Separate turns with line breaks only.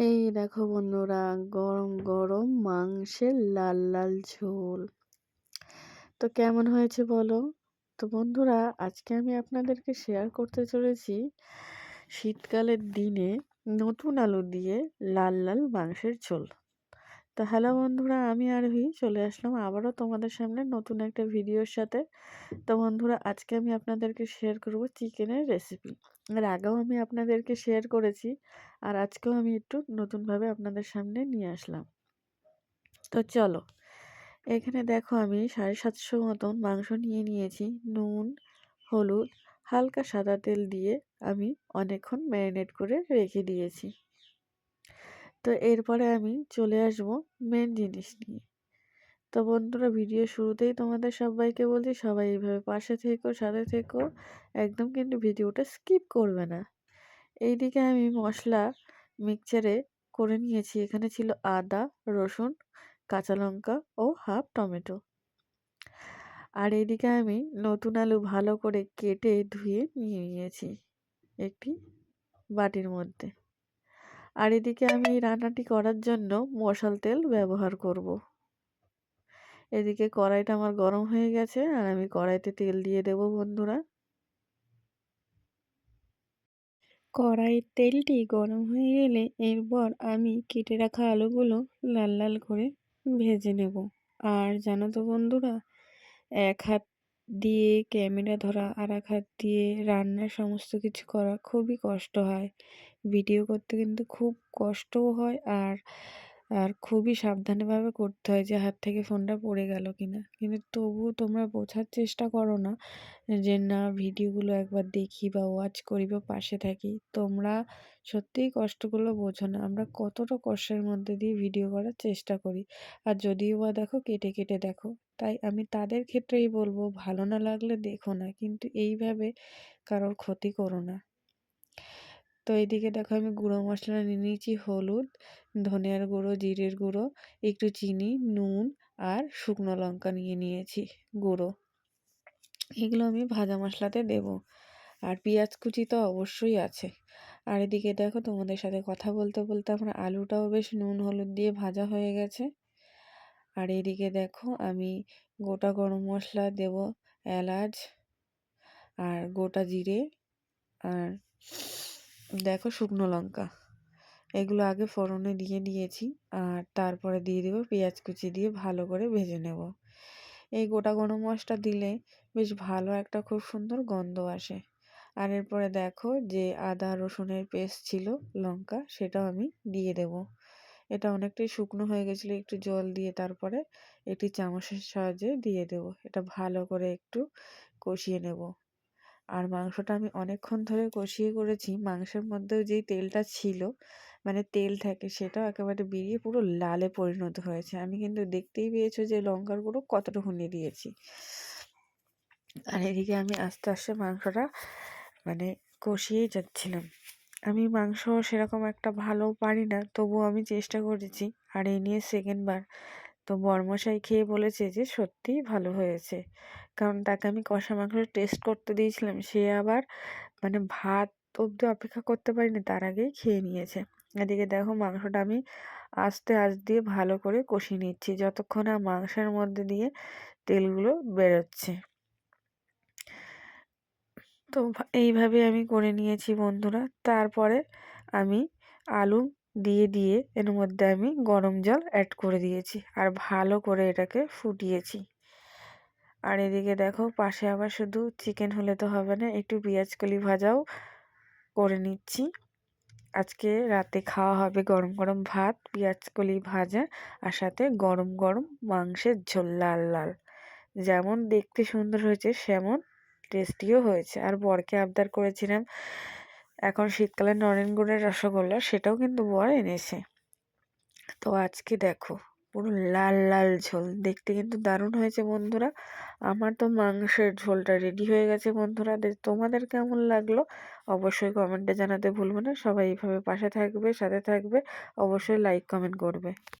এই দেখো বন্ধুরা, গরম গরম মাংসের লাল লাল ঝোল। তো কেমন হয়েছে বলো? তো বন্ধুরা, আজকে আমি আপনাদেরকে শেয়ার করতে চলেছি শীতকালের দিনে নতুন আলু দিয়ে লাল লাল মাংসের ঝোল। তো হ্যালো বন্ধুরা আমি আরভি চলে আসলাম আবারও তোমাদের সামনে নতুন একটা ভিডিওর সাথে। তো বন্ধুরা আজকে আমি আপনাদেরকে শেয়ার করব চিকেনের রেসিপি এর আগেও আমি আপনাদেরকে শেয়ার করেছি আর আজকেও আমি একটু নতুনভাবে আপনাদের সামনে নিয়ে আসলাম। তো চলো, এখানে দেখো আমি সাড়ে সাতশো মতন মাংস নিয়ে নিয়েছি, নুন, হলুদ, হালকা সাদা তেল দিয়ে আমি অনেকক্ষণ ম্যারিনেট করে রেখে দিয়েছি। তো এরপরে আমি চলে আসব মেন জিনিস নিয়ে। তো বন্ধুরা ভিডিও শুরুতেই তোমাদের সবাইকে বলছি, সবাই এইভাবে পাশে থেকো, সাথে থেকো। একদম কিন্তু ভিডিওটা স্কিপ করবে না। এইদিকে আমি মশলা মিক্সচারে করে নিয়েছি। এখানে ছিল আদা, রসুন, কাঁচা লঙ্কা ও হাফ টমেটো। আর এইদিকে আমি নতুন আলু ভালো করে কেটে ধুয়ে নিয়ে নিয়েছি একটি বাটির মধ্যে। আর এদিকে আমি রান্নাটি করার জন্য মশাল তেল ব্যবহার করব। এদিকে কড়াইটা আমার গরম হয়ে গেছে আর আমি কড়াইতে তেল দিয়ে দেব বন্ধুরা কড়াইয়ের তেলটি গরম হয়ে গেলে এরপর আমি কেটে রাখা আলুগুলো লাল লাল করে ভেজে নেব আর জানো তো বন্ধুরা, এক হাত দিয়ে ক্যামেরা ধরা আর এক হাত দিয়ে রান্নার সমস্ত কিছু করা খুবই কষ্ট হয়। ভিডিও করতে কিন্তু খুব কষ্টও হয় আর আর খুবই সাবধানেভাবে করতে হয় যে হাত থেকে ফোনটা পড়ে গেল কিনা। কিন্তু তবুও তোমরা বোঝার চেষ্টা করো না যে না, ভিডিওগুলো একবার দেখি বা ওয়াচ করি বা পাশে থাকি। তোমরা সত্যিই কষ্টগুলো বোঝো না। আমরা কতটা কষ্টের মধ্যে দিয়ে ভিডিও করার চেষ্টা করি। আর যদিও বা দেখো কেটে কেটে দেখো। তাই আমি তাদের ক্ষেত্রেই বলব, ভালো না লাগলে দেখো না। কিন্তু এইভাবে কারোর ক্ষতি করো না। তো এইদিকে দেখো আমি গুঁড়ো মশলা নিয়ে নিয়েছি হলুদ, ধনিয়ার গুঁড়ো, জিরের গুঁড়ো, একটু চিনি, নুন আর শুকনো লঙ্কা নিয়ে নিয়েছি গুঁড়ো। এগুলো আমি ভাজা মশলাতে দেব। আর পেঁয়াজ কুচি তো অবশ্যই আছে। আর এদিকে দেখো তোমাদের সাথে কথা বলতে বলতে আমার আলুটাও বেশ নুন হলুদ দিয়ে ভাজা হয়ে গেছে। আর এদিকে দেখো আমি গোটা গরম মশলা দেব এলাচ আর গোটা জিরে আর দেখো শুকনো লঙ্কা। এগুলো আগে ফোড়নে দিয়ে দিয়েছি আর তারপরে দিয়ে দেবো পেঁয়াজ কুচি দিয়ে ভালো করে ভেজে নেব। এই গোটা গরম মশলা দিলে বেশ ভালো একটা খুব সুন্দর গন্ধ আসে। আর এরপরে দেখো যে আদা রসুনের পেস্ট ছিল লঙ্কা সেটাও আমি দিয়ে দেব। এটা অনেকটাই শুকনো হয়ে গেছিল, একটু জল দিয়ে তারপরে একটি চামচের সাহায্যে দিয়ে দেব। এটা ভালো করে একটু কষিয়ে নেব। আর মাংসটা আমি অনেকক্ষণ ধরে কষিয়ে করেছি। মাংসের মধ্যেও যেই তেলটা ছিল মানে তেল থাকে সেটাও একেবারে বেরিয়ে পুরো লালে পরিণত হয়েছে। আমি কিন্তু দেখতেই পেয়েছ যে লঙ্কার গুঁড়ো কতটুকুনি দিয়েছি। আর এদিকে আমি আস্তে আস্তে মাংসটা মানে কষিয়েই যাচ্ছিলাম। আমি মাংস সেরকম একটা ভালো পারি না, তবুও আমি চেষ্টা করেছি। আর এই নিয়ে সেকেন্ডবার তো বরমশাই খেয়ে বলেছে যে, সত্যিই ভালো হয়েছে। কারণ তাকে আমি কষা মাংস টেস্ট করতে দিয়েছিলাম। সে আবার মানে ভাত অবধি অপেক্ষা করতে পারিনি, তার আগেই খেয়ে নিয়েছে। এদিকে দেখো মাংসটা আমি আস্তে আস্তে দিয়ে ভালো করে কষিয়ে নিচ্ছি, যতক্ষণ না মাংসের মধ্যে দিয়ে তেলগুলো বেরোচ্ছে। তো এইভাবে আমি করে নিয়েছি বন্ধুরা। তারপরে আমি আলু দিয়ে দিয়ে এর মধ্যে আমি গরম জল অ্যাড করে দিয়েছি আর ভালো করে এটাকে ফুটিয়েছি। আর এদিকে দেখো পাশে আবার শুধু চিকেন হলে তো হবে না, একটু পেঁয়াজ কলি ভাজাও করে নিচ্ছি। আজকে রাতে খাওয়া হবে গরম গরম ভাত, পেঁয়াজ কলি ভাজা আর সাথে গরম গরম মাংসের ঝোল লাল লাল। যেমন দেখতে সুন্দর হয়েছে, সেমন টেস্টিও হয়েছে। আর বরকে আবদার করেছিলাম, এখন শীতকালে নরেন গুড়ের রসগোল্লা, সেটাও কিন্তু বর এনেছে। তো আজকে দেখো, পুরো লাল লাল ঝোল, দেখতে কিন্তু দারুণ হয়েছে বন্ধুরা। আমার তো মাংসের ঝোলটা রেডি হয়ে গেছে বন্ধুরা। তোমাদের কেমন লাগল? অবশ্যই কমেন্টে জানাতে ভুলবে না। সবাই এইভাবে পাশে থাকবে, সাথে থাকবে। অবশ্যই লাইক কমেন্ট করবে।